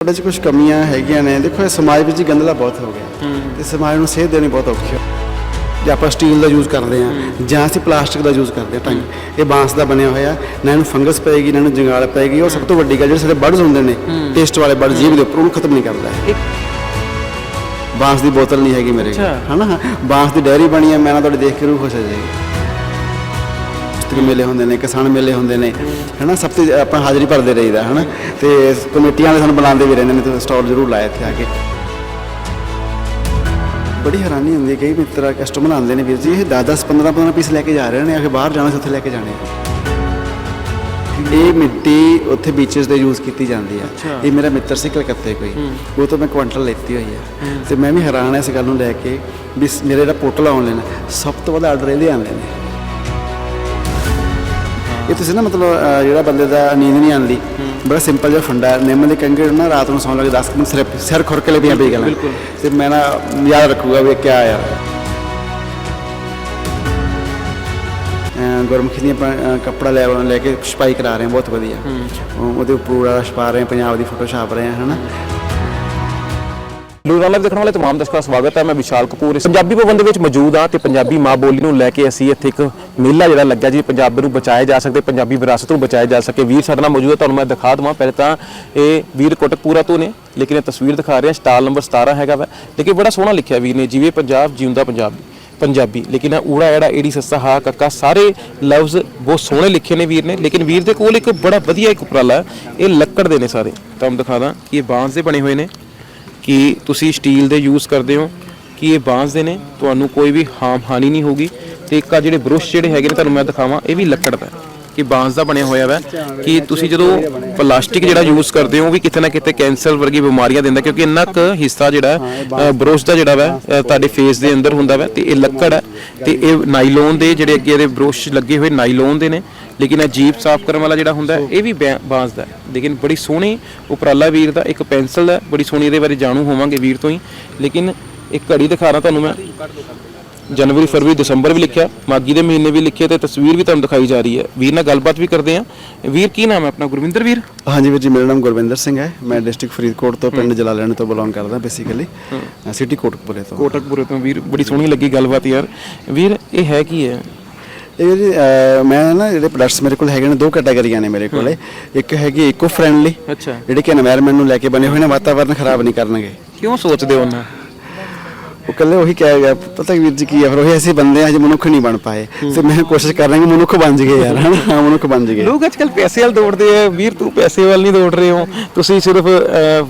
ਸਾਡੇ 'ਚ ਕੁਝ ਕਮੀਆਂ ਹੈਗੀਆਂ ਨੇ? ਦੇਖੋ ਇਹ ਸਮਾਜ ਵਿੱਚ ਹੀ ਗੰਦਲਾ ਬਹੁਤ ਹੋ ਗਿਆ। ਤੇ ਸਮਾਜ ਨੂੰ ਸੇਧ ਦੇਣੀ ਬਹੁਤ ਔਖੀ ਹੈ ਜੇ ਆਪਾਂ ਸਟੀਲ ਦਾ ਯੂਜ਼ ਕਰਦੇ ਆ ਜਾਂ ਅਸੀਂ ਪਲਾਸਟਿਕ ਦਾ ਯੂਜ਼ ਕਰਦੇ ਆ ਟੰਗ ਇਹ ਬਾਂਸ ਦਾ ਬਣਿਆ ਹੋਇਆ ਨਾ ਇਹਨੂੰ ਫੰਗਸ ਪਏਗੀ ਨਾ ਇਹਨੂੰ ਜੰਗਾਲ ਪਏਗੀ। ਉਹ ਸਭ ਤੋਂ ਵੱਡੀ ਗੱਲ ਜਿਹੜੇ ਸਾਡੇ ਬਰਡਸ ਹੁੰਦੇ ਨੇ ਟੇਸਟ ਵਾਲੇ ਬਰਡ ਜੀਭ ਦੇ ਉੱਪਰ ਉਹਨੂੰ ਖਤਮ ਨਹੀਂ ਕਰਦਾ। ਬਾਂਸ ਦੀ ਬੋਤਲ ਨਹੀਂ ਹੈਗੀ ਮੇਰੇ ਕੋਲ। ਹਨਾ? ਬਾਂਸ ਦੀ ਡੈਰੀ ਬਣੀ ਹੈ ਮੈਂ ਨਾ ਤੁਹਾਡੇ ਦੇਖ ਕੇ ਰੂਹ ਖੁਸ਼ ਹੋ ਜਾਏਗੀ। ਪੁਸਤਕ ਮੇਲੇ ਹੁੰਦੇ ਨੇ ਕਿਸਾਨ ਮੇਲੇ ਹੁੰਦੇ ਨੇ ਹਨਾ? ਸਭ ਤੋਂ ਆਪਾਂ ਹਾਜ਼ਰੀ ਭਰਦੇ ਰਹੀਦਾ ਹਨਾ? ਤੇ ਕਮੇਟੀਆਂ ਵਾਲੇ ਸਾਨੂੰ ਬੁਲਾਉਂਦੇ ਵੀ ਰਹਿੰਦੇ ਨੇ ਤੇ ਸਟਾਲ ਜ਼ਰੂਰ ਲਾਇਆ ਇੱਥੇ ਆ ਕੇ। ਬੜੀ ਹੈਰਾਨੀ ਹੁੰਦੀ ਹੈ ਕਈ ਮਿੱਤਰ ਕਸਟਮਰ ਆਉਂਦੇ ਨੇ ਵੀਰ ਜੀ ਇਹ 10 10 15 15 ਪੀਸ ਲੈ ਕੇ ਜਾ ਰਹੇ ਨੇ ਆ ਕੇ ਬਾਹਰ ਜਾਣਾ ਸੀ ਉੱਥੇ ਲੈ ਕੇ ਜਾਣੇ ਇਹ ਮਿੱਟੀ ਉੱਥੇ ਬੀਚਸ ਤੇ ਯੂਜ਼ ਕੀਤੀ ਜਾਂਦੀ ਹੈ ਇਹ ਮੇਰਾ ਮਿੱਤਰ ਸੀ ਕਲਕੱਤੇ ਕੋਈ। ਉਹ ਤੋਂ ਮੈਂ ਕੁਆਂਟਲ ਲੈਤੀ ਹੋਈ ਹੈ। ਤੇ ਮੈਂ ਵੀ ਹੈਰਾਨ ਹਾਂ ਇਸ ਗੱਲ ਨੂੰ ਲੈ ਕੇ ਵੀ ਮੇਰੇ ਜਿਹੜਾ ਪੋਰਟਲ ਆਨਲਾਈਨ ਸਭ ਤੋਂ ਵੱਧ ਆਰਡਰ ਇਹਦੇ ਆਉਂਦੇ ਨੇ। ਇਹ ਤੁਸੀਂ ਨਾ ਮਤਲਬ ਜਿਹੜਾ ਬੰਦੇ ਦਾ ਨੀਂਦ ਨਹੀਂ ਆਉਂਦੀ ਬੜਾ ਸਿੰਪਲ ਜਿਹਾ ਫੰਡਾ। ਨਿੰਮ ਦੇ ਕੰਗੇ ਨਾ ਰਾਤ ਨੂੰ ਸੌਣ ਲੱਗੇ 10 ਮਿੰਟ ਸਿਰ ਸਿਰ ਖੁਰਕ ਲੈ ਪਈਆਂ ਪਈ ਗੱਲਾਂ। ਤੇ ਮੈਂ ਨਾ ਯਾਦ ਰੱਖੂਗਾ ਵੀ ਕਿਆ ਯਾਰ ਗੁਰਮੁਖੀ ਦੀਆਂ ਕੱਪੜਾ ਲੈ ਲੈ ਕੇ ਛਪਾਈ ਕਰਾ ਰਹੇ ਬਹੁਤ ਵਧੀਆ। ਉਹ- ਉਹਦੇ ਉੱਪਰ ਵਾਲਾ ਛਪਾ ਰਹੇ ਪੰਜਾਬ ਦੀ ਫੋਟੋ ਛਾਪ ਰਹੇ ਹਾਂ ਹਨਾ। ਲੁਧਿਆਣਾ ਲਾਈਵ ਦੇਖਣ ਵਾਲੇ ਤਮਾਮ ਦਰਸ਼ਕਾਂ ਦਾ ਸਵਾਗਤ ਹੈ। ਮੈਂ ਵਿਸ਼ਾਲ ਕਪੂਰ। ਇਸ ਪੰਜਾਬੀ ਭਵਨ ਦੇ ਵਿੱਚ ਮੌਜੂਦ ਹਾਂ ਤੇ ਪੰਜਾਬੀ ਮਾਂ ਬੋਲੀ ਨੂੰ ਲੈ ਕੇ ਅਸੀਂ ਇੱਥੇ ਇੱਕ ਮੇਲਾ ਜਿਹੜਾ ਲੱਗਿਆ ਜੀ, ਪੰਜਾਬ ਨੂੰ ਬਚਾਇਆ ਜਾ ਸਕਦੇ, ਪੰਜਾਬੀ ਵਿਰਾਸਤ ਨੂੰ ਬਚਾਇਆ ਜਾ ਸਕੇ। ਵੀਰ ਸਾਡੇ ਨਾਲ ਮੌਜੂਦ ਹੈ, ਤੁਹਾਨੂੰ ਮੈਂ ਦਿਖਾ ਦਵਾਂ। ਪਹਿਲੇ ਤਾਂ ਇਹ ਵੀਰ ਕੋਟਕਪੂਰਾ ਤੋਂ ਨੇ, ਲੇਕਿਨ ਇਹ ਤਸਵੀਰ ਦਿਖਾ ਰਿਹਾ ਸਟਾਲ ਨੰਬਰ 17 ਹੈਗਾ ਵਾ। ਲੇਕਿਨ ਬੜਾ ਸੋਹਣਾ ਲਿਖਿਆ ਵੀਰ ਨੇ, ਜਿਵੇਂ ਪੰਜਾਬ ਜਿਉਂਦਾ ਪੰਜਾਬ, ਪੰਜਾਬੀ। ਲੇਕਿਨ ਇਹ ਊੜਾ ਐੜਾ ਏੜੀ ਸੱਸਾ ਹਾ ਕੱਕਾ, ਸਾਰੇ ਲਫ਼ਜ਼ ਬਹੁਤ ਸੋਹਣੇ ਲਿਖੇ ਨੇ ਵੀਰ ਨੇ। ਲੇਕਿਨ ਵੀਰ ਦੇ ਕੋਲ ਇੱਕ ਬੜਾ ਵਧੀਆ ਇੱਕ ਉਪਰਾਲਾ, ਇਹ ਲੱਕੜ ਦੇ ਨੇ ਸਾਰੇ। ਤੁਹਾਨੂੰ ਦਿਖਾ ਦਾਂ ਕਿ ਇਹ ਬਾਂਸ ਦੇ ਬਣੇ ਹੋਏ ਨੇ। ਕਿ ਤੁਸੀਂ ਸਟੀਲ ਦੇ ਯੂਜ਼ ਕਰਦੇ ਹੋ ਕਿ ਇਹ ਬਾਂਸ ਦੇ ਨੇ ਤੁਹਾਨੂੰ ਕੋਈ ਵੀ ਹਾਮ ਹਾਨੀ ਨਹੀਂ ਹੋਗੀ ਤੇ ਇੱਕ ਆ ਜਿਹੜੇ ਬਰੁਸ਼ ਜਿਹੜੇ ਹੈਗੇ ਨੇ ਤੁਹਾਨੂੰ ਮੈਂ ਦਿਖਾਵਾਂ ਇਹ ਵੀ ਲੱਕੜ ਦਾ ਕਿ ਬਾਂਸ ਦਾ ਬਣਿਆ ਹੋਇਆ ਵਾ ਕਿ ਤੁਸੀਂ ਜਦੋਂ ਪਲਾਸਟਿਕ ਜਿਹੜਾ ਯੂਜ਼ ਕਰਦੇ ਹੋ ਉਹ ਵੀ ਕਿਤੇ ਨਾ ਕਿਤੇ ਕੈਂਸਰ ਵਰਗੀ ਬਿਮਾਰੀਆਂ ਦਿੰਦਾ ਕਿਉਂਕਿ ਇੰਨਾ ਕੁ ਹਿੱਸਾ ਜਿਹੜਾ ਅ, ਦਾ ਜਿਹੜਾ ਵਾ ਤੁਹਾਡੇ ਫੇਸ ਦੇ ਅੰਦਰ ਹੁੰਦਾ ਵਾ ਤੇ ਇਹ ਲੱਕੜ ਹੈ ਤੇ ਇਹ ਨਾਈਲੋਨ ਦੇ ਜਿਹੜੇ ਅੱਗੇ ਇਹਦੇ ਬਰੁਸ਼ ਲੱਗੇ ਹੋਏ ਨਾਈਲੋਨ ਦੇ ਨੇ ਲੇਕਿਨ ਇਹ ਜੀਪ ਸਾਫ਼ ਕਰਨ ਵਾਲਾ ਜਿਹੜਾ ਹੁੰਦਾ ਇਹ ਵੀ ਬੈ- ਬਾਂਸ ਦਾ ਹੈ। ਲੇਕਿਨ ਬੜੀ ਸੋਹਣੀ ਉਪਰਾਲਾ ਵੀਰ ਦਾ ਇੱਕ ਪੈਨਸਲ ਹੈ ਬੜੀ ਸੋਹਣੀ ਇਹਦੇ ਬਾਰੇ ਜਾਣੂ ਹੋਵਾਂਗੇ ਵੀਰ ਤੋਂ ਹੀ। ਲੇਕਿਨ ਇੱਕ ਘੜੀ ਦਿਖਾ ਰਹਾ ਤੁਹਾਨੂੰ ਮੈਂ। ਜਨਵਰੀ ਫਰਵਰੀ ਦਸੰਬਰ ਵੀ ਲਿਖਿਆ ਮਾਗੀ ਦੇ ਮਹੀਨੇ ਵੀ ਲਿਖੇ ਤੇ ਤਸਵੀਰ ਵੀ ਤੁਹਾਨੂੰ ਦਿਖਾਈ ਜਾ ਰਹੀ ਹੈ। ਵੀਰ ਨਾਲ ਗੱਲਬਾਤ ਵੀ ਕਰਦੇ ਆ ਵੀਰ ਕੀ ਨਾਮ ਹੈ ਆਪਣਾ? ਗੁਰਵਿੰਦਰ ਵੀਰ? ਹਾਂਜੀ ਵੀਰ ਜੀ ਮੇਰਾ ਨਾਮ ਗੁਰਵਿੰਦਰ ਸਿੰਘ ਹੈ। ਮੈਂ ਡਿਸਟ੍ਰਿਕਟ ਫਰੀਦਕੋਟ ਤੋਂ ਪਿੰਡ ਜਲਾਲੈਣ ਤੋਂ ਬਿਲੋਂਗ ਕਰਦਾ ਬੇਸਿਕਲੀ ਸਿਟੀ ਕੋਟਕਪੂਰੇ ਤੋਂ। ਕੋਟਕਪੁਰੇ ਤੋਂ ਵੀਰ ਬੜੀ ਸੋਹਣੀ ਲੱਗੀ ਗੱਲਬਾਤ ਯਾਰ। ਵੀਰ ਇਹ ਹੈ ਕੀ ਹੈ? ਇਹ ਮੈਂ ਨਾ ਜਿਹੜੇ ਪ੍ਰੋਡਕਟਸ ਮੇਰੇ ਕੋਲ ਹੈਗੇ ਨੇ ਦੋ ਕੈਟਾਗਰੀਆਂ ਨੇ ਮੇਰੇ ਕੋਲੇ। ਇੱਕ ਹੈਗੀ ਇਕੋ ਫ੍ਰੈਂਡਲੀ ਜਿਹੜੇ ਕਿ এনवायरमेंट ਨੂੰ ਲੈ ਕੇ ਬਣੇ ਹੋਏ ਨੇ ਵਾਤਾਵਰਨ ਖਰਾਬ ਨਹੀਂ ਕਰਨਗੇ। ਕਿਉਂ ਸੋਚਦੇ ਹੋ ਨਾ? ਉਹ ਕੱਲੇ ਉਹੀ ਕਹਿ ਗਿਆ ਪਤਾ ਵੀਰ ਜੀ ਕੀ ਹੈ ਫਿਰ ਉਹੀ ਅਸੀਂ ਬੰਦੇ ਆ ਹਜੇ ਮਨੁੱਖ ਨਹੀਂ ਬਣ ਪਾਏ। ਤੇ ਮੈਂ ਕੋਸ਼ਿਸ਼ ਕਰ ਰਿਹਾ ਕਿ ਮਨੁੱਖ ਬਣ ਜਗੇ ਯਾਰ ਹਾਂ, ਮਨੁੱਖ ਬਣ ਜਗੇ ਲੋਕ ਅੱਜਕੱਲ ਪੈਸੇ ਵੱਲ ਦੌੜਦੇ ਆ। ਵੀਰ ਤੂੰ ਪੈਸੇ ਵੱਲ ਨਹੀਂ ਦੌੜ ਰਹੇ ਹੋ। ਤੁਸੀਂ ਸਿਰਫ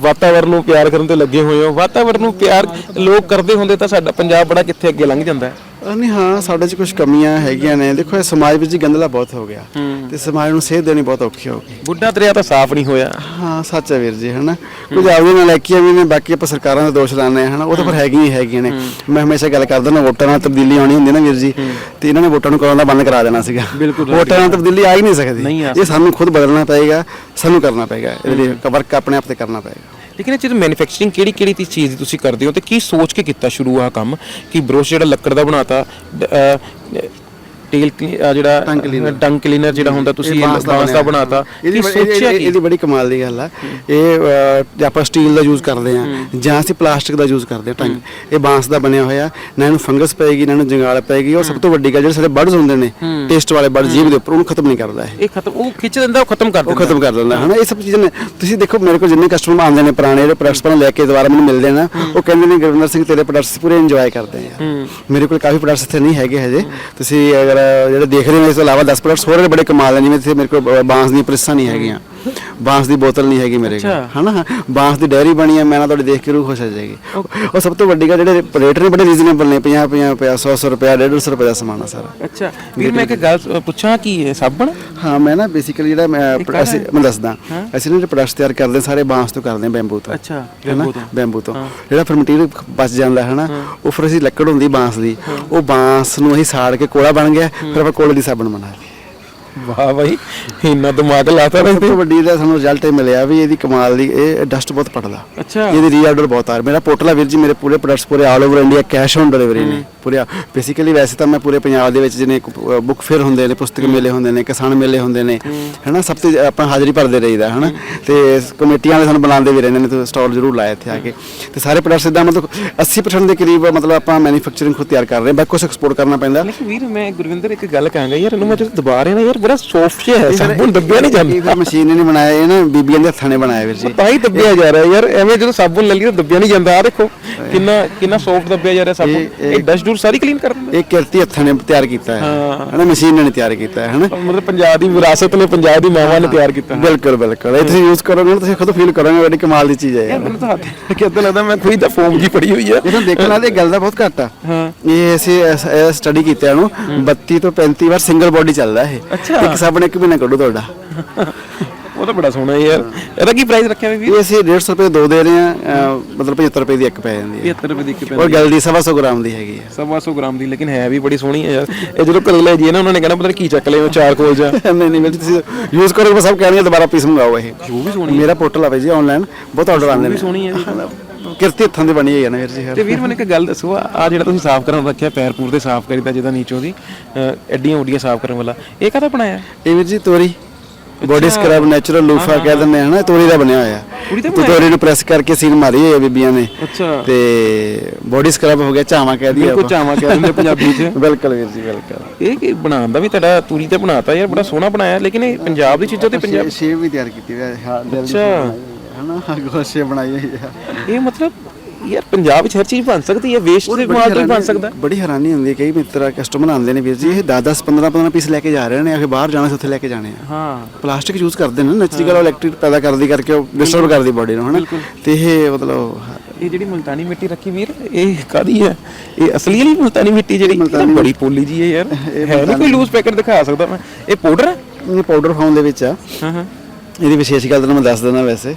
ਵਾਤਾਵਰਨ ਨੂੰ ਪਿਆਰ ਕਰਨ ਤੇ ਲੱਗੇ ਹੋਏ ਹੋ। ਵਾਤਾਵਰਨ ਨੂੰ ਪਿਆਰ ਲੋਕ ਕਰਦੇ ਹੁੰਦੇ ਤਾਂ ਸਾਡਾ ਪੰਜਾਬ ਬੜਾ ਕਿੱਥੇ ਅੱਗੇ ਲੰਘ ਜਾਂਦਾ ਹੈ। ਨਹੀਂ ਹਾਂ ਸਾਡੇ 'ਚ ਕੁਝ ਕਮੀਆਂ ਹੈਗੀਆਂ ਨੇ। ਦੇਖੋ ਇਹ ਸਮਾਜ ਵਿੱਚ ਹੀ ਗੰਦਲਾ ਬਹੁਤ ਹੋ ਗਿਆ। ਤੇ ਸਮਾਜ ਨੂੰ ਸੇਧ ਦੇਣੀ ਬਹੁਤ ਔਖੀ ਹੋ ਗਈ। ਬੁੱਢਾ ਦਰਿਆ ਤਾਂ ਸਾਫ਼ ਨਹੀਂ ਹੋਇਆ। ਹਾਂ ਸੱਚ ਹੈ ਵੀਰ ਜੀ ਹਨਾ? ਕੁਝ ਆਪਦੀਆਂ ਨਲਾਇਕੀਆਂ ਵੀ ਨੇ ਬਾਕੀ ਆਪਾਂ ਸਰਕਾਰਾਂ ਦਾ ਦੋਸ਼ ਲਾਉਂਦੇ ਹਾਂ ਹਨਾ? ਉਹ ਤਾਂ ਪਰ ਹੈਗੀਆਂ ਹੀ ਹੈਗੀਆਂ ਨੇ। ਮੈਂ ਹਮੇਸ਼ਾ ਗੱਲ ਕਰਦਾ ਨਾ ਵੋਟਾਂ ਨਾਲ ਤਬਦੀਲੀ ਆਉਣੀ ਹੁੰਦੀ ਨਾ ਵੀਰ ਜੀ ਤੇ ਇਹਨਾਂ ਨੇ ਵੋਟਾਂ ਨੂੰ ਕਰਾਉਣ ਦਾ ਬੰਦ ਕਰਾ ਦੇਣਾ ਸੀਗਾ। ਵੋਟਾਂ ਨਾਲ ਤਬਦੀਲੀ ਆ ਹੀ ਨਹੀਂ ਸਕਦੀ। ਇਹ ਸਾਨੂੰ ਖੁਦ ਬਦਲਣਾ ਪਏਗਾ ਸਾਨੂੰ ਕਰਨਾ ਪਏਗਾ। ਇਹਦੇ ਲਈ ਵਰਕ ਆਪਣੇ ਆਪ ਤੇ ਕਰਨਾ ਪਏਗਾ। ਲੇਕਿਨ ਇਹ ਚੀਜ਼ ਮੈਨੂਫੈਕਚਰਿੰਗ ਕਿਹੜੀ ਕਿਹੜੀ ਤੀ ਚੀਜ਼ ਦੀ ਤੁਸੀਂ ਕਰਦੇ ਹੋ ਤੇ ਕੀ ਸੋਚ ਕੇ ਕੀਤਾ ਸ਼ੁਰੂ ਆਹ ਕੰਮ? ਕਿ ਬਰੋਸ਼ ਜਿਹੜਾ ਲੱਕੜ ਦਾ ਬਣਾਤਾ ਟੇਲ ਜਿਹੜਾ। ਟੰਗ ਕਲੀਨਰ ਜਿਹੜਾ ਹੁੰਦਾ ਤੁਸੀਂ ਇਹ ਬਾਂਸ ਦਾ। ਬਣਾਤਾ। ਬੜੀ- ਸੋਚਿਆ ਇਹਦੀ ਕੀ? ਇਹਦੀ ਬੜੀ ਕਮਾਲ ਦੀ ਗੱਲ ਆ। ਇਹ ਆਪਾਂ ਸਟੀਲ ਦਾ ਯੂਜ਼ ਕਰਦੇ ਆ। ਜਾਂ ਅਸੀਂ ਪਲਾਸਟਿਕ ਦਾ ਯੂਜ਼ ਕਰਦੇ ਆ ਟੰਗ ਇਹ ਬਾਂਸ ਦਾ ਬਣਿਆ ਹੋਇਆ। ਨਾ ਇਹਨੂੰ ਫੰਗਸ ਪਏਗੀ ਨਾ ਇਹਨੂੰ ਜੰਗਾਲ ਪਏਗੀ। ਉਹ ਸਭ ਤੋਂ ਵੱਡੀ ਗੱਲ ਜਿਹੜੇ ਸਾਡੇ ਬਰਡਸ ਹੁੰਦੇ ਨੇ ਟੇਸਟ ਵਾਲੇ ਬਰਡ ਜੀਭ ਦੇ ਉੱਪਰ ਉਹਨੂੰ ਖਤਮ ਨਹੀਂ ਕਰਦਾ ਇਹ। ਇਹ ਖਤਮ ਉਹ ਖਿੱਚ ਦਿੰਦਾ ਉਹ ਖਤਮ ਕਰ ਉਹ ਦਿੰਦਾ। ਖਤਮ ਕਰ ਦਿੰਦਾ। ਹਨਾ ਇਹ ਸਭ ਚੀਜ਼ਾਂ ਨੇ। ਤੁਸੀਂ ਦੇਖੋ ਮੇਰੇ ਕੋਲ ਜਿੰਨੇ ਕਸਟਮਰ ਆਉਂਦੇ ਨੇ ਪੁਰਾਣੇ ਜਿਹੜੇ ਪ੍ਰੋਡਕਟਸ ਪਹਿਲਾਂ ਲੈ ਕੇ ਦੁਬਾਰਾ ਮੈਨੂੰ ਮਿਲਦੇ ਨੇ ਉਹ ਕਹਿੰਦੇ ਨੇ ਗੁਰਵਿੰਦਰ ਸਿੰਘ ਤੇਰੇ ਪ੍ਰੋਡਕਟਸ ਪੂਰੇ ਇੰਜੋਏ ਕਰਦੇ ਆ ਮੇਰੇ ਕੋਲ ਕਾਫੀ ਪ੍ਰੋਡਕਟਸ ਇੱਥੇ ਨਹੀਂ ਹੈਗੇ ਹਜੇ। ਤੁਸੀਂ ਅਗਰ ਜਿਹੜੇ ਦੇਖ ਰਹੇ ਹੋ ਇਸ ਤੋਂ ਇਲਾਵਾ 10 ਪ੍ਰੋਡਕਟਸ ਹੋਰ ਬੜੇ ਕਮਾਲ ਨੇ, ਜਿਵੇਂ ਇੱਥੇ ਮੇਰੇ ਕੋਲ ਬਾਂਸ ਦੀਆਂ ਪ੍ਰੈਸਾਂ ਨਹੀਂ ਹੈਗੀਆਂ। ਬਾਂਸ ਦੀ ਬੋਤਲ ਨਹੀਂ ਹੈਗੀ ਮੇਰੇ ਕੋਲ। ਹਨਾ? ਬਾਂਸ ਦੀ ਡੈਰੀ ਬਣੀ ਹੈ ਮੈਂ ਨਾ ਤੁਹਾਡੇ ਦੇਖ ਕੇ ਰੂਹ ਖੁਸ਼ ਹੋ ਜਾਏਗੀ। ਉਹ ਸਭ ਤੋਂ ਵੱਡੀ ਗੱਲ ਜਿਹੜੇ ਰੇਟ ਨੇ ਬੜੇ ਰੀਜ਼ਨੇਬਲ ਨੇ 50 50 ਰੁਪਏ 100 100 ਰੁਪਏ 150 ਰੁਪਏ ਦਾ ਸਮਾਨ ਆ ਸਾਰਾ। ਅੱਛਾ। ਵੀਰ ਮੈਂ ਇੱਕ ਗੱਲ ਪੁੱਛਾਂ ਕੀ ਇਹ ਸਾਬਣ? ਹਾਂ ਮੈਂ ਨਾ ਬੇਸਿਕਲੀ ਜਿਹੜਾ ਮੈਂ ਅਸੀਂ ਮੈਂ ਦੱਸਦਾ। ਅਸੀਂ ਨਾ ਜਿਹੜੇ ਪ੍ਰੋਡਕਟਸ ਤਿਆਰ ਕਰਦੇ ਹਾਂ, ਸਾਰੇ ਬਾਂਸ ਤੋਂ ਕਰਦੇ ਹਾਂ ਬੈਂਬੂ ਤੋਂ। ਅੱਛਾ ਬੈਂਬੂ ਤੋਂ। ਬੈਂਬੂ ਤੋਂ। ਜਿਹੜਾ ਫਿਰ ਮਟੀਰੀਅਲ ਬਚ ਜਾਂਦਾ ਹੈ। ਨਾ ਉਹ ਫਿਰ ਅਸੀਂ ਲੱਕੜ ਹੁੰਦੀ ਬਾਂਸ ਦੀ। ਉਹ ਬਾਂਸ ਨੂੰ ਅਸੀਂ ਸਾੜ ਕੇ ਕੋਲਾ ਬਣ ਗਿਆ ਫਿਰ ਆਪਾਂ ਕੋਲੇ ਦੀ ਸਾਬਣ ਬਣਾ ਲਈ। ਵਾਹ ਬਾਈ ਇੰਨਾ ਦਿਮਾਗ ਲਾਤਾ ਸਭ ਤੋਂ ਵੱਡੀ ਦਾ ਸਾਨੂੰ ਰਿਜ਼ਲਟ ਇਹ ਮਿਲਿਆ ਵੀ ਇਹਦੀ ਕਮਾਲ ਦੀ ਇਹ ਡਸਟ ਬਹੁਤ ਪੜਦਾ। ਅੱਛਾ। ਇਹਦੀ ਰੀਆਰਡਰ ਬਹੁਤ ਆ। ਰਿਹਾ। ਮੇਰਾ ਪੋਰਟਲ ਆ ਵੀਰ ਜੀ ਮੇਰੇ ਪੂਰੇ ਪ੍ਰੋਡਕਟਸ ਪੂਰੇ all over India cash on delivery ਨੇ। ਪੂਰੇ ਬੇਸਿਕਲੀ ਵੈਸੇ ਤਾਂ ਮੈਂ ਪੂਰੇ ਪੰਜਾਬ ਦੇ ਵਿੱਚ ਜਿਹਨੇ ਬੁੱਕ ਫੇਅਰ ਹੁੰਦੇ ਨੇ ਪੁਸਤਕ ਮੇਲੇ ਹੁੰਦੇ ਨੇ ਕਿਸਾਨ ਮੇਲੇ ਹੁੰਦੇ ਨੇ ਹੈਨਾ ਸਭ ਤੇ ਆਪਾਂ ਹਾਜ਼ਰੀ ਭਰਦੇ ਰਹੀਦਾ ਹੈਨਾ। ਤੇ ਕਮੇਟੀਆਂ ਵਾਲੇ ਸਾਨੂੰ ਬੁਲਾਉਂਦੇ ਵੀ ਰਹਿੰਦੇ ਨੇ ਤੇ ਸਟਾਲ ਜ਼ਰੂਰ ਲਾਇਆ ਇੱਥੇ ਆ ਕੇ। ਤੇ ਸਾਰੇ ਪ੍ਰੋਡਕਟਸ ਇਦਾਂ ਮਤਲਬ 80% ਦੇ ਕਰੀਬ ਮਤਲਬ ਆਪਾਂ ਮੈਨੂਫੈਕਚਰਿੰਗ ਖੁਦ ਤਿਆਰ ਕਰ ਰਹੇ ਹਾਂ ਬਾਕੀ ਕੁਝ ਐਕਸਪੋਰਟ ਕਰਨਾ ਪੈਂਦਾ। ਲੇਕਿਨ ਵੀਰ ਮੈਂ ਗੁਰਵਿੰਦਰ ਇੱਕ ਗੱਲ ਕਹਾਂਗਾ ਯਾਰ ਇਹਨੂੰ ਮੈਂ ਜਦੋਂ ਦਬਾ ਰਿਹਾ ਨਾ ਯਾਰ ਬੜਾ ਸੌਫਟ ਜਿਹਾ ਹੈ ਸਾਬੁਨ ਦੱਬਿਆ ਨਹੀਂ ਇਹ ਜਾਂਦਾ ਫਿਰ ਮਸ਼ੀਨ ਨੇ ਨਹੀਂ ਬਣਾਇਆ ਇਹ ਨਾ ਬੀਬੀਆਂ ਦੇ ਹੱਥਾਂ ਨੇ ਬਣਾਇਆ ਵੀਰ ਜੀ। ਤਾਂ ਹੀ ਦੱਬਿਆ ਜਾ ਰਿਹਾ ਯਾਰ ਐਵੇਂ ਜਦੋਂ ਸਾਬੁਨ ਲੈ ਲਈ ਤਾਂ ਦੱਬਿਆ ਨਹੀਂ ਜਾਂਦਾ ਆ ਦੇਖੋ ਕਿੰਨਾ ਕਿੰਨਾ ਸੌਫਟ ਦੱਬਿਆ ਜਾ ਰਿਹਾ ਇਹ- ਇਹ ਡਸਟ ਡੂਰ ਸਾਰੀ ਕਲੀਨ ਕਰ ਦਿੰਦਾ ਇਹ ਕਿਰਤੀ ਹੱਥਾਂ ਨੇ ਤਿਆਰ ਕੀਤਾ ਹੈ। ਹੈਨਾ ਮਸ਼ੀਨ ਨੇ ਤਿਆਰ ਕੀਤਾ ਹੈ ਹੈਨਾ? ਮਤਲਬ ਪੰਜਾਬ ਦੀ ਵਿਰਾਸਤ ਨੇ ਪੰਜਾਬ ਦੀ ਮਾਵਾਂ ਨੇ ਤਿਆਰ ਕੀਤਾ ਬਿਲਕੁਲ ਬਿਲਕੁਲ। ਇਹ ਤੁਸੀਂ ਯੂਜ਼ ਕਰੋਗੇ ਨਾ ਤੁਸੀਂ ਖੁਦ ਫੀਲ ਕਰੋਗੇ ਬੜੀ ਕਮਾਲ ਦੀ ਚੀਜ਼ ਹੈ ਯਾਰ ਮੈਨੂੰ ਤਾਂ ਹੱਥ ਕਿ ਇਦਾਂ ਲੱਗਦਾ ਮੈਂ ਕੋਈ ਤਾਂ ਫੋਮ ਜੀ ਪੜੀ ਹੋਈ ਆ ਇਹ ਤਾਂ ਦੇਖਣ ਇਹ ਗੱਲ ਦਾ ਬਹੁਤ ਘੱਟ ਆ। ਹਾਂ। ਇਹ ਅਸੀਂ ਸਟੱਡੀ ਕੀਤਾ ਇਹਨੂੰ 32 ਤੋਂ 35 ਵਾਰ ਸਿੰਗਲ ਬੋਡੀ ਚੱਲਦਾ ਇਹ। ਅੱਛਾ। ਇੱਕ ਸਾਬਣ ਇੱਕ ਮਹੀਨਾ ਕੱਢੂ ਤੁਹਾਡਾ। ਤਾਂ ਬੜਾ ਸੋਹਣਾ ਯਾਰ ਇਹਦਾ ਕੀ ਪ੍ਰਾਈਸ ਰੱਖਿਆ ਵੀ ਇਹ ਅਸੀਂ 150 ਰੁਪਏ ਦੋ ਦੇ ਰਹੇ ਆ ਮਤਲਬ 75 ਰੁਪਏ ਦੀ ਇੱਕ ਪੈ ਜਾਂਦੀ ਹੈ। 75 ਰੁਪਏ ਦੀ ਇੱਕ ਔਰ ਗੱਲ ਦੀ 150 ਗ੍ਰਾਮ ਦੀ ਹੈਗੀ ਹੈ। ਸਵਾ ਸੌ ਗ੍ਰਾਮ ਦੀ ਲੇਕਿਨ ਹੈ ਵੀ ਬੜੀ ਸੋਹਣੀ ਹੈ ਯਾਰ। ਇਹ ਜਦੋਂ ਘਰੇ ਲੈ ਜੀਏ ਨਾ ਉਹਨਾਂ ਨੇ ਕਹਿਣਾ ਪਤਾ ਨੀ ਕੀ ਚੱਕ ਲਿਆ ਚਾਰ ਕੋਲ ਜਾ ਨਹੀਂ ਨਹੀਂ ਜੀ, ਤੁਸੀਂ ਯੂਜ਼ ਕਰੋਗੇ ਸਭ ਕਹਿਣਗੇ ਦੁਬਾਰਾ ਪੀਸ ਮੰਗਾਓ ਇਹ। ਉਹ ਵੀ ਸੋਹਣੀ ਮੇਰਾ ਪੋਰਟਲ ਆਵੇ ਜੀ ਆਨਲਾਈਨ ਬਹੁਤ ਆਰਡਰ ਆਉਂਦੇ ਵੀ ਨੇ। ਸੋਹਣੀ ਹੈ ਕਿਰਤੀ ਹੱਥਾਂ ਦੀ ਬਣੀ ਹੋਈ ਹੈ ਨਾ ਵੀਰ ਜੀ ਤੇ ਵੀਰ ਮੈਨੂੰ ਇੱਕ ਗੱਲ ਦੱਸੋ ਆ ਜਿਹੜਾ ਤੁਸੀਂ ਸਾਫ਼ ਕਰਨ ਰੱਖਿਆ ਪੈਰ ਪੂਰ ਦੇ ਸਾਫ਼ ਕਰੀਦਾ ਜਿਹਦਾ ਨੀਚੋਂ ਦੀ ਐਡੀਆਂ ਉੱਡੀਆਂ ਸਾਫ਼ ਕਰਨ ਵਾਲਾ ਇਹ ਕਾਹਦਾ ਬਣਾਇਆ? ਇਹ ਵੀਰ ਜੀ ਤੋਰੀ। ਬੋਡੀ ਸਕਰਬ ਨੈਚੁਰਲ ਲੂਫਾ ਕਹਿ ਦਿੰਦੇ ਹਨ ਤੋਰੀ ਦਾ ਬਣਿਆ ਹੋਇਆ। ਤੇ ਤੋਰੀ ਨੂੰ ਪ੍ਰੈਸ ਕਰਕੇ ਸੀਨ ਮਾਰੀ ਹੋਈ ਹੈ ਬੀਬੀਆਂ ਨੇ। ਅੱਛਾ। ਤੇ ਬੋਡੀ ਸਕਰਬ ਹੋ ਗਿਆ ਚਾਵਾ ਕਹਿ ਦਈਏ ਬਿਲਕੁਲ ਚਾਵਾਂ ਕਹਿ ਦਿੰਦੇ ਪੰਜਾਬੀ 'ਚ। ਬਿਲਕੁਲ ਵੀਰ ਜੀ ਬਿਲਕੁਲ। ਇਹ ਕੀ ਬਣਾਉਣ ਦਾ ਵੀ ਤੁਹਾਡਾ ਤੂਰੀ ਤੇ ਬਣਾਤਾ ਯਾਰ ਬੜਾ ਸੋਹਣਾ ਬਣਾਇਆ ਲੇਕਿਨ ਇਹ ਪੰਜਾਬ ਦੀ ਚੀਜ਼ਾਂ ਤੇ ਪੰਜਾਬ ਸ਼ੇਪ ਵੀ ਤਿਆਰ ਕੀਤੀ ਹੋਈ ਹੈ ਅੱਛਾ। ਹਨਾ ਗੋਲ ਸ਼ੇਪ ਬਣਾਈ ਹੋਈ ਹੈ ਇਹ ਮਤਲਬ ਯਾਰ ਪੰਜਾਬ ਵਿੱਚ ਹਰ ਚੀਜ਼ ਬਣ ਸਕਦੀ ਹੈ ਵੇਸਟ ਦੇ ਮਾਲ ਤੋਂ ਵੀ ਬਣ ਸਕਦਾ ਬੜੀ ਹੈਰਾਨੀ ਹੁੰਦੀ ਹੈ ਕਈ ਮਿੱਤਰ ਕਸਟਮਰ ਆਉਂਦੇ ਨੇ ਵੀਰ ਜੀ ਇਹ 10 10 15 15 ਪੀਸ ਲੈ ਕੇ ਜਾ ਰਹੇ ਨੇ ਆਖੇ ਬਾਹਰ ਜਾਣਾ ਸੀ ਉੱਥੇ ਲੈ ਕੇ ਜਾਣੇ ਆ। ਹਾਂ। ਪਲਾਸਟਿਕ ਯੂਜ਼ ਕਰਦੇ ਨੇ ਨੈਚੁਰਲ ਇਲੈਕਟ੍ਰਿਕ ਪੈਦਾ ਕਰਦੀ ਕਰਕੇ ਉਹ ਡਿਸਟਰਬ ਕਰਦੀ ਬਾਡੀ ਨੂੰ ਹਨਾ? ਤੇ ਇਹ ਮਤਲਬ ਇਹ ਜਿਹੜੀ ਮੁਲਤਾਨੀ ਮਿੱਟੀ ਰੱਖੀ ਵੀਰ ਇਹ ਕਾਦੀ ਹੈ? ਇਹ ਅਸਲੀ ਵਾਲੀ ਮੁਲਤਾਨੀ ਮਿੱਟੀ ਜਿਹੜੀ ਬੜੀ ਪੋਲੀ ਜੀ ਹੈ ਯਾਰ। ਹੈ ਨਹੀਂ ਕੋਈ ਲੂਜ਼ ਪੈਕਟ ਦਿਖਾ ਸਕਦਾ ਮੈਂ। ਇਹ ਪਾਊਡਰ ਹੈ? ਇਹ ਪਾਊਡਰ ਫਾਰਮ ਦੇ ਵਿੱਚ ਆ। ਹਾਂ ਹਾਂ। ਇਹਦੀ ਵਿਸ਼ੇਸ਼ ਗੱਲ ਤਾਂ ਮੈਂ ਦੱਸ ਦਿੰਦਾ ਵੈਸੇ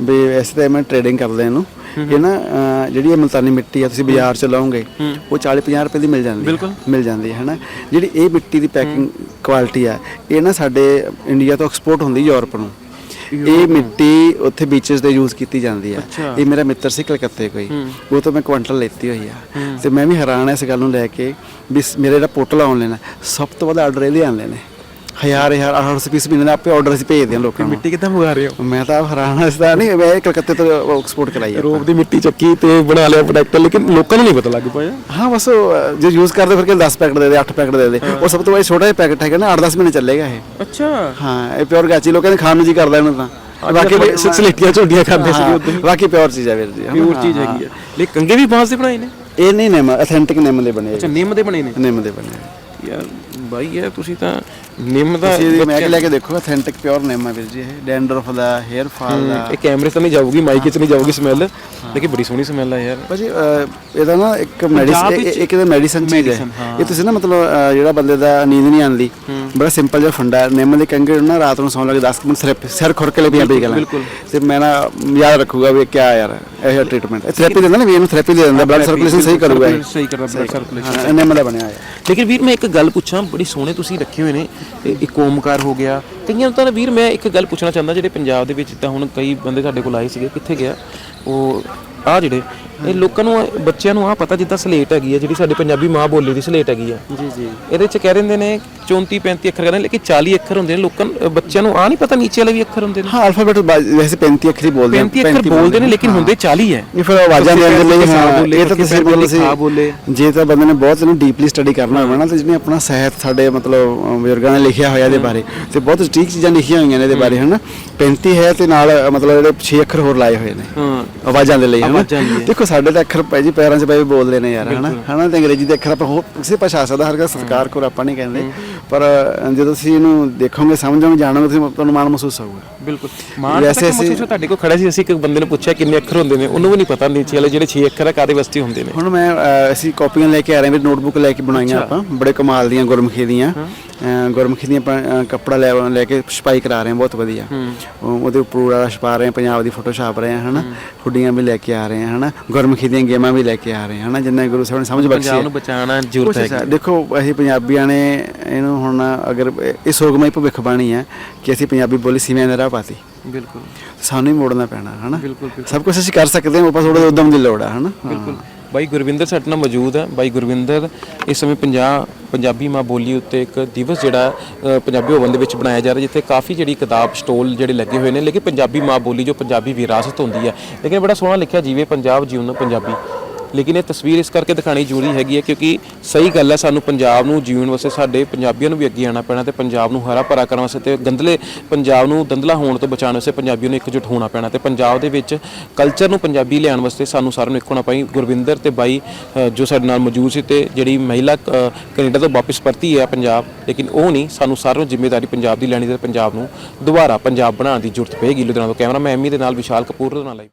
ਵੀ ਵੈਸੇ ਤਾਂ ਮੈਂ ਟ੍ਰੇਡਿੰਗ ਕਰਦਾ ਇਹਨੂੰ। ਇਹ ਨਾ ਅਹ, ਜਿਹੜੀ ਇਹ ਮਲਤਾਨੀ ਮਿੱਟੀ ਆ ਤੁਸੀਂ ਬਾਜ਼ਾਰ ਚ ਲਾਓਗੇ ਉਹ 40 50 ਰੁਪਏ ਦੀ ਮਿਲ ਜਾਂਦੀ ਹੈ ਮਿਲ ਜਾਂਦੀ ਹੈ ਹਨਾ? ਜਿਹੜੀ ਇਹ ਮਿੱਟੀ ਦੀ ਪੈਕਿੰਗ ਕੁਆਲਿਟੀ ਆ ਇਹ ਨਾ ਸਾਡੇ ਇੰਡੀਆ ਤੋਂ ਐਕਸਪੋਰਟ ਹੁੰਦੀ ਯੂਰਪ ਨੂੰ। ਇਹ ਮਿੱਟੀ ਉੱਥੇ ਬੀਚਸ ਤੇ ਯੂਜ਼ ਕੀਤੀ ਜਾਂਦੀ ਆ। ਇਹ ਮੇਰਾ ਮਿੱਤਰ ਸੀ ਕਲਕੱਤੇ ਕੋਈ। ਉਹ ਤੋਂ ਮੈਂ ਕੁਆਂਟਲ ਲੈਤੀ ਹੋਈ ਆ। ਤੇ ਮੈਂ ਵੀ ਹੈਰਾਨ ਆ ਇਸ ਗੱਲ ਨੂੰ ਲੈ ਕੇ ਵੀ ਸ- ਮੇਰਾ ਜਿਹੜਾ ਪੋਰਟਲ ਆਨਲਾਈਨ ਆ ਸਭ ਤੋਂ ਵੱਧ ਆਰਡਰ ਇਹਦੇ ਆਉਂਦੇ ਨੇ। ਹਜ਼ਾਰ ਹਜ਼ਾਰ 800 ਪੀਸ ਮਹੀਨੇ ਦਾ ਆਪੇ ਆਰਡਰ ਅਸੀਂ ਭੇਜਦੇ ਹਾਂ ਲੋਕਾਂ ਨੂੰ ਮਿੱਟੀ ਕਿੱਦਾਂ ਮੰਗਾ ਰਹੇ ਹੋ? ਮੈਂ ਤਾਂ ਹੈਰਾਨ ਹਾਂ ਇਸ ਦਾ ਨਹੀਂ ਮੈਂ ਕਲਕੱਤੇ ਤੋਂ ਐਕਸਪੋਰਟ ਕਰਾਈ ਆ। ਰੋਪ ਦੀ ਮਿੱਟੀ ਚੱਕੀ ਤੇ ਬਣਾ ਲਿਆ ਪ੍ਰੋਡਕਟ ਲੇਕਿਨ ਲੋਕਾਂ ਨੂੰ ਨਹੀਂ ਪਤਾ ਲੱਗ ਪਾਇਆ। ਹਾਂ ਬਸ ਜੇ ਯੂਜ਼ ਕਰਦੇ ਫਿਰ ਕਿ 10 ਪੈਕਟ ਦੇ ਦੇ 8 ਪੈਕਟ ਦੇ ਦੇ। ਉਹ ਸਭ ਤੋਂ ਵੱਡਾ ਛੋਟਾ ਜਿਹਾ ਪੈਕਟ ਹੈਗਾ ਨਾ 8-10 ਮਹੀਨੇ ਚੱਲੇਗਾ ਇਹ। ਅੱਛਾ। ਹਾਂ ਇਹ ਪਿਓਰ ਗਾਚੀ ਲੋਕਾਂ ਨੇ ਖਾਣ ਨੂੰ ਜੀ ਕਰਦਾ ਇਹਨੂੰ ਤਾਂ। ਬਾਕੀ ਸਲੇਟੀਆਂ ਝੁੰਡੀਆਂ ਖਾਂਦੇ ਸੀ ਹਾਂ, ਉਦੋਂ ਬਾਕੀ ਪਿਓਰ ਚੀਜ਼ ਹੈ ਵੀਰ ਜੀ ਪਿਓਰ ਚੀਜ਼ ਹੈਗੀ ਹੈ। ਲੈ ਕੰਗੇ ਵੀ ਬਾਂਸ ਦੇ ਬਣਾਏ ਨੇ? ਇਹ ਨਹੀਂ ਨਿੰਮ ਅਥੈਂਟਿਕ ਨਿੰਮ ਦੇ ਬਣੇ ਅੱਛਾ ਨਿੰਮ ਦੇ ਬਣੇ ਨੇ? ਨਿੰਮ ਦੇ ਬਣੇ। ਯਾਰ ਬਾਈ ਯਾਰ ਤੁਸੀਂ ਤਾਂ ਨਿੰਮ ਦਾ ਤੁਸੀਂ ਇਹਦੀ ਲੈ ਕੇ ਦੇਖੋ ਅਥੈਂਟਿਕ ਪਿਓਰ ਨਿੰਮ ਹੈ ਵੀਰ ਜੀ ਇਹ। ਡੈਂਡਰਫ ਦਾ ਹੇਅਰ ਫਾਲ ਦਾ। ਇਹ ਕੈਮਰੇ ਤੇ ਨਹੀਂ ਜਾਊਗੀ ਮਾਈਕ 'ਚ ਨਹੀਂ ਜਾਊਗੀ ਸਮੈਲ ਲੇਕਿਨ ਬੜੀ ਸੋਹਣੀ ਸਮੈਲ ਆ ਯਾਰ। ਭਾਜੀ ਇਹਦਾ ਨਾ ਇੱਕ ਮੈਡੀਸਨ ਇੱਕ ਇਹਦਾ ਮੈਡੀਸਨ ਚੀਜ਼ ਹੈ। ਇਹ ਤੁਸੀਂ ਨਾ ਮਤਲਬ ਜਿਹੜਾ ਬੰਦੇ ਦਾ ਨੀਂਦ ਨਹੀਂ ਆਉਂਦੀ ਬੜਾ ਸਿੰਪਲ ਜਿਹਾ ਫੰਡਾ ਹੈ। ਨਿੰਮ ਦੇ ਕੰਗੇ ਨੂੰ ਰਾਤ ਨੂੰ ਸੌਣ ਲੱਗੇ 10 ਮਿੰਟ ਸਿਰ ਸਿਰ ਖੁਰਕ ਲੈ ਪੀਆਂ ਪੀ ਗਲਾਂ। ਤੇ ਮੈਂ ਨਾ ਯਾਦ ਰੱਖੂਗਾ ਵੀ ਇਹ ਕਿਆ ਯਾਰ ਇਹ ਟ੍ਰੀਟਮੈਂਟ ਇਹ ਥੈਰੇਪੀ ਦਿੰਦਾ ਨਾ ਵੀ ਇਹਨੂੰ ਥੈਰੇਪੀ ਦੇ ਦਿੰਦਾ ਬਲੱਡ ਸਰਕੂਲੇਸ਼ਨ ਸਹੀ ਕਰੂਗਾ ਸਹੀ ਕਰਦਾ ਬਲੱਡ ਸਰਕੂਲੇਸ਼ਨ ਹਾਂ, ਨਿੰਮ ਦਾ ਬਣਿਆ ਹੋਇਆ। ਲੇਕਿਨ ਵੀਰ ਮੈਂ ਇੱਕ ਗੱਲ ਪੁੱਛਾਂ, ਬੜੀ ਸੋਹਣੇ ਤੁਸੀਂ ਰੱਖੇ ਹੋਏ ਨੇ ਇਹ ਇੱਕ ਓਮਕਾਰ ਹੋ ਗਿਆ। ਕਈਆਂ ਤਾਂ ਵੀਰ, ਮੈਂ ਇੱਕ ਗੱਲ ਪੁੱਛਣਾ ਚਾਹੁੰਦਾ, ਜਿਹੜੇ ਪੰਜਾਬ ਦੇ ਵਿੱਚ ਤਾਂ ਹੁਣ ਕਈ ਬੰਦੇ ਸਾਡੇ ਕੋਲ ਆਏ ਸੀਗੇ, ਕਿੱਥੇ ਗਿਆ, ਉਹ ਆ ਜਿਹੜੇ ਇਹ ਲੋਕਾਂ ਨੂੰ ਬੱਚਿਆਂ ਨੂੰ ਆ ਪਤਾ ਜਿੱਦਾਂ ਸਲੇਟ ਹੈਗੀ ਹੈ ਜਿਹੜੀ ਸਾਡੀ ਪੰਜਾਬੀ ਮਾਂ ਬੋਲੀ ਦੀ ਸਲੇਟ ਹੈਗੀ ਆ। ਜੀ ਜੀ। ਇਹਦੇ ਚ ਕਹਿ ਦਿੰਦੇ ਨੇ 34 35 ਅੱਖਰ ਕਹਿੰਦੇ ਲੇਕਿਨ 40 ਅੱਖਰ ਹੁੰਦੇ ਨੇ। ਲੋਕਾਂ ਨੂੰ- ਬੱਚਿਆਂ ਨੂੰ ਆ ਨਹੀਂ ਪਤਾ ਨੀਚੇ ਵਾਲੇ ਵੀ ਅੱਖਰ ਹੁੰਦੇ ਨੇ। ਹਾਂ ਅਲਫਾਬੈਟ ਵੈਸੇ 35 ਅੱਖਰੀ ਬੋਲਦੇ 35 ਅੱਖਰ ਬੋਲਦੇ ਨੇ ਲੇਕਿਨ ਹੁੰਦੇ 40 ਹੈ। ਇਹ ਫਿਰ ਆਵਾਜ਼ਾਂ ਦੇ ਲਈ ਖਾ ਹਾਂ ਬੋਲੇ, ਇਹ ਤਾਂ ਤੁਸੀਂ ਮਤਲਬ ਸੀ ਬੋਲੇ। ਜੇ ਤਾਂ ਬੰਦੇ ਨੇ ਬਹੁਤ ਇਹਨੂੰ ਡੀਪਲੀ ਸਟੱਡੀ ਕਰਨਾ ਹੋਵੇ ਨਾ ਤੇ ਜਿਹਨੇ ਆਪਣਾ ਸਾਹਿਤ ਸਾਡੇ ਮਤਲਬ ਬਜ਼ੁਰਗਾਂ ਨੇ ਲਿਖਿਆ ਹੋਇਆ ਇਹਦੇ ਬਾਰੇ ਤੇ ਬਹੁਤ ਸਟੀਕ ਚੀਜ਼ਾਂ ਲਿਖੀਆਂ ਹੋਈਆਂ ਨੇ ਇਹਦੇ ਬਾਰੇ ਹਨਾ। 35 ਹੈ ਤੇ ਨਾਲ ਮਤਲਬ ਜਿਹੜੇ 6 ਅੱਖਰ ਹੋਰ ਲਾਏ ਹੋਏ ਨੇ। ਹਾਂ। ਆਵਾਜ਼ਾਂ ਦੇ ਲਈ ਹਨਾ। ਹੈ। ਦੇਖੋ ਸਾਡੇ ਤਾਂ ਅੱਖਰ ਪੈ ਜੀ ਪੈਰਾਂ 'ਚ ਪੈ ਵੀ ਬੋਲਦੇ ਨੇ ਯਾਰ ਹਨਾ? ਹਨਾ ਤੇ ਅੰਗਰੇਜ਼ੀ ਦੇ ਅੱਖਰ ਆਪਾਂ ਹੋਰ ਕਿਸੇ ਭਾਸ਼ਾ ਸਕਦਾ ਹਰ ਕਾ ਸਤਿਕਾਰ ਕਰੋ ਆਪਾਂ ਨਹੀਂ ਕਹਿੰਦੇ। ਪਰ ਜਦੋਂ ਤੁਸੀਂ ਇਹਨੂੰ ਦੇਖੋਗੇ ਸਮਝੋਗੇ ਜਾਣੋਗੇ ਤੁਸੀਂ ਤੁਹਾਨੂੰ ਮਾਣ ਮਹਿਸੂਸ ਹੋਊਗਾ। ਬਿਲਕੁਲ। ਮਾਨ ਵੈਸੇ ਅਸੀਂ- ਤੁਹਾਡੇ ਕੋਲ ਖੜਾ ਸੀ ਅਸੀਂ ਇੱਕ ਬੰਦੇ ਨੂੰ ਪੁੱਛਿਆ ਕਿੰਨੇ ਅੱਖਰ ਹੁੰਦੇ ਨੇ ਉਹਨੂੰ ਵੀ ਨਹੀਂ ਪਤਾ ਨੀਚੇ ਵਾਲੇ ਜਿਹੜੇ 6 ਅੱਖਰ ਆ ਕਾਦੇ ਵਾਸਤੇ ਹੁੰਦੇ ਨੇ। ਹੁਣ ਮੈਂ ਅਸੀਂ ਕਾਪੀਆਂ ਲੈ ਕੇ ਆ ਰਹੇ ਹਾਂ ਵੀ ਨੋਟਬੁੱਕ ਲੈ ਕੇ ਬਣਾਈਆਂ ਆਪਾਂ। ਬੜੇ ਕਮਾਲ ਦੀਆਂ ਗੁਰਮੁਖੀ ਦੀਆਂ। ਗੁਰਮੁਖੀ ਦੀਆਂ ਕੱਪੜਾ ਲੈ ਲੈ ਕੇ ਛਪਾਈ ਕਰਾ ਰਹੇ ਹਾਂ ਬਹੁਤ ਵਧੀਆ। ਉਹ- ਉਹਦੇ ਉੱਪਰ ਪੂਰਾ ਛਪਾ ਰਹੇ ਹਾਂ ਪੰਜਾਬ ਦੀ ਫੋਟੋ ਛਾਪ ਰਹੇ ਹਾਂ ਹਨਾ? ਹੁੱਡੀਆਂ ਵੀ ਲੈ ਕੇ ਆ ਰਹੇ ਹਾਂ ਹਨਾ? ਗੁਰਮੁਖੀ ਦੀਆਂ ਗੇਮਾਂ ਵੀ ਲੈ ਕੇ ਆ ਰਹੇ ਹਾਂ ਹਨਾ ਜਿੰਨਾ ਗੁਰੂ ਸਾਹਿਬ ਨੇ ਸਮਝ ਬਖਸ਼ੀ ਪੰਜਾਬ ਹੈ। ਨੂੰ ਬਚਾਉਣਾ ਜ਼ਰੂਰਤ ਹੈ ਹੈ ਦੇਖੋ ਅਸੀਂ ਪੰਜਾਬੀਆਂ ਨੇ ਇਹਨੂੰ ਹੁਣ ਅਗਰ ਇਹ ਸੋਗਮਈ ਭਵਿੱਖ ਬਾਣੀ ਹੈ ਕਿ ਅਸੀਂ ਪੰਜਾਬੀ ਬੋਲੀ ਸੀਮਿਆਂ ਦੇ ਰਾਹ ਪਾਤੀ। ਬਿਲਕੁਲ। ਸਾਨੂੰ ਹੀ ਮੋੜਨਾ ਪੈਣਾ ਹਨਾ। ਬਿਲਕੁਲ, ਸਭ ਕੁਝ ਅਸੀਂ ਕਰ ਸਕਦੇ ਹਾਂ ਬਸ ਥੋੜਾ ਉਦਮ ਦੀ ਲੋੜ ਹੈ ਹਨਾ। ਬਿਲਕੁਲ। ਬਾਈ ਗੁਰਵਿੰਦਰ ਸਾਡੇ ਨਾਲ ਮੌਜੂਦ ਹੈ। ਬਾਈ ਗੁਰਵਿੰਦਰ ਇਸ ਸਮੇਂ 50 ਪੰਜਾਬੀ ਮਾਂ ਬੋਲੀ ਉੱਤੇ ਇੱਕ ਦਿਵਸ ਜਿਹੜਾ ਅ, ਪੰਜਾਬੀ ਭਵਨ ਦੇ ਵਿੱਚ ਬਣਾਇਆ ਜਾ ਰਿਹਾ ਜਿੱਥੇ ਕਾਫੀ ਜਿਹੜੀ ਕਿਤਾਬ ਸਟੋਲ ਜਿਹੜੇ ਲੱਗੇ ਹੋਏ ਨੇ ਲੇਕਿਨ ਪੰਜਾਬੀ ਮਾਂ ਬੋਲੀ ਜੋ ਪੰਜਾਬੀ ਵਿਰਾਸਤ ਹੁੰਦੀ ਹੈ। ਲੇਕਿਨ ਬੜਾ ਸੋਹਣਾ ਲਿਖਿਆ ਜੀਵੇ ਪੰਜਾਬ ਜੀਵਨ ਪੰਜਾਬੀ। ਲੇਕਿਨ ਇਹ ਤਸਵੀਰ ਇਸ ਕਰਕੇ ਦਿਖਾਣੀ ਜ਼ਰੂਰੀ ਹੈਗੀ ਹੈ ਕਿਉਂਕਿ ਸਹੀ ਗੱਲ ਹੈ ਸਾਨੂੰ ਪੰਜਾਬ ਨੂੰ ਜੀਵਨ ਵਾਸਤੇ ਸਾਡੇ ਪੰਜਾਬੀਆਂ ਨੂੰ ਵੀ ਅੱਗੇ ਆਉਣਾ ਪੈਣਾ ਤੇ ਪੰਜਾਬ ਨੂੰ ਹਰਾ ਭਰਾ ਕਰਨ ਵਾਸਤੇ ਤੇ ਗੰਦਲੇ ਪੰਜਾਬ ਨੂੰ ਦੰਦਲਾ ਹੋਣ ਤੋਂ ਬਚਾਉਣ ਵਾਸਤੇ ਪੰਜਾਬੀਆਂ ਨੂੰ ਇਕਜੁੱਟ ਹੋਣਾ ਪੈਣਾ ਤੇ ਪੰਜਾਬ ਦੇ ਵਿੱਚ ਕਲਚਰ ਨੂੰ ਪੰਜਾਬੀ ਲਿਆਉਣ ਵਾਸਤੇ ਸਾਨੂੰ ਸਾਰਿਆਂ ਨੂੰ ਇੱਕ ਹੋਣਾ ਪਈ। ਗੁਰਵਿੰਦਰ ਤੇ ਬਾਈ ਜੋ ਸਾਡੇ ਨਾਲ ਮੌਜੂਦ ਸੀ ਤੇ ਜਿਹੜੀ ਮਹਿਲਾ ਅ, ਕੈਨੇਡਾ ਤੋਂ ਵਾਪਸ ਪਰਤੀ ਹੈ ਪੰਜਾਬ ਲੇਕਿਨ ਉਹ ਨਹੀਂ ਸਾਨੂੰ ਸਾਰਿਆਂ ਨੂੰ ਜ਼ਿੰਮੇਵਾਰੀ ਪੰਜਾਬ ਦੀ ਲੈਣੀ ਤੇ ਪੰਜਾਬ ਨੂੰ ਦੁਬਾਰਾ ਪੰਜਾਬ ਬਣਾਉਣ ਦੀ ਜ਼ਰੂਰਤ ਪਏਗੀ। ਲੁਧਿਆਣਾ ਤੋਂ ਕੈਮਰਾ ਮੈਂ ਐਮੀ ਦੇ ਨਾਲ ਵਿਸ਼ਾਲ ਕਪੂਰ ਦੇ ਨਾਲ